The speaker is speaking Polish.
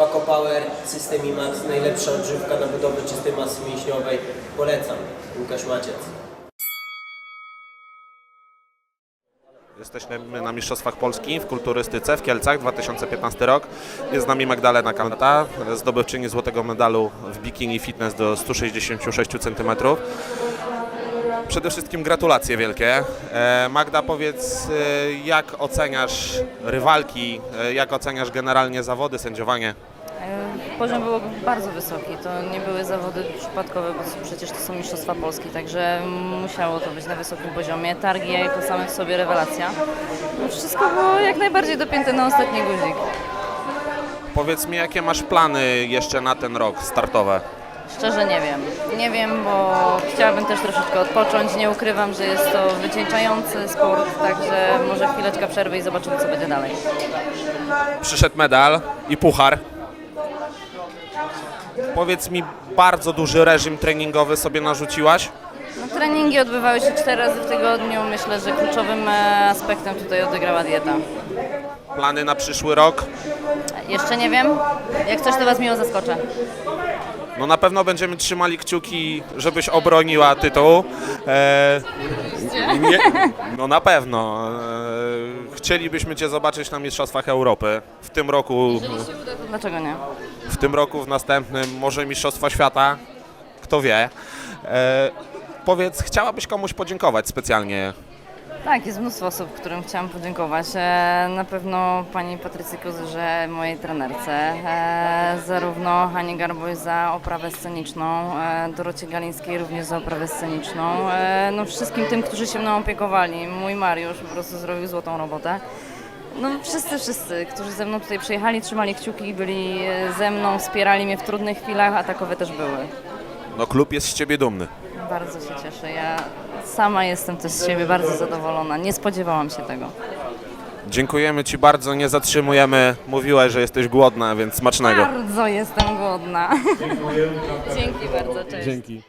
Paco Power, System IMAX, najlepsza odżywka na budowę czystej masy mięśniowej. Polecam. Łukasz Maciec. Jesteśmy na Mistrzostwach Polski w kulturystyce w Kielcach 2015 rok. Jest z nami Magdalena Kanata, zdobywczyni złotego medalu w bikini fitness do 166 cm. Przede wszystkim gratulacje wielkie. E, Magda, powiedz, e, jak oceniasz rywalki, e, jak oceniasz generalnie zawody, sędziowanie? E, Poziom był bardzo wysoki. To nie były zawody przypadkowe, bo przecież to są Mistrzostwa Polski, także musiało to być na wysokim poziomie. Targi jako same w sobie rewelacja. No Wszystko było jak najbardziej dopięte na ostatni guzik. Powiedz mi, jakie masz plany jeszcze na ten rok startowe? Szczerze nie wiem. Nie wiem, bo chciałabym też troszeczkę odpocząć. Nie ukrywam, że jest to wycieńczający sport, także może chwileczka przerwy i zobaczymy, co będzie dalej. Przyszedł medal i puchar. Powiedz mi, bardzo duży reżim treningowy sobie narzuciłaś? No, treningi odbywały się cztery razy w tygodniu. Myślę, że kluczowym e, aspektem tutaj odegrała dieta. Plany na przyszły rok? Jeszcze nie wiem. Jak coś, to Was miło zaskoczę. No na pewno będziemy trzymali kciuki, żebyś obroniła tytuł. E, nie, no na pewno. E, chcielibyśmy Cię zobaczyć na Mistrzostwach Europy. W tym roku, Dlaczego nie? w tym roku, w następnym, może Mistrzostwa Świata. Kto wie. E, powiedz, chciałabyś komuś podziękować specjalnie Tak, jest mnóstwo osób, którym chciałam podziękować. E, Na pewno pani Patrycji Kozyrze, mojej trenerce, e, zarówno Hani Garboś za oprawę sceniczną, e, Dorocie Galińskiej również za oprawę sceniczną, no wszystkim tym, którzy się mną opiekowali. Mój Mariusz po prostu zrobił złotą robotę. No wszyscy, wszyscy, którzy ze mną tutaj przyjechali, trzymali kciuki, byli ze mną, wspierali mnie w trudnych chwilach, a takowe też były. No klub jest z Ciebie dumny. Bardzo się cieszę. Ja sama jestem też z siebie bardzo zadowolona. Nie spodziewałam się tego. Dziękujemy Ci bardzo, nie zatrzymujemy. Mówiłaś, że jesteś głodna, więc smacznego. Bardzo jestem głodna. Dzięki bardzo, cześć. Dzięki.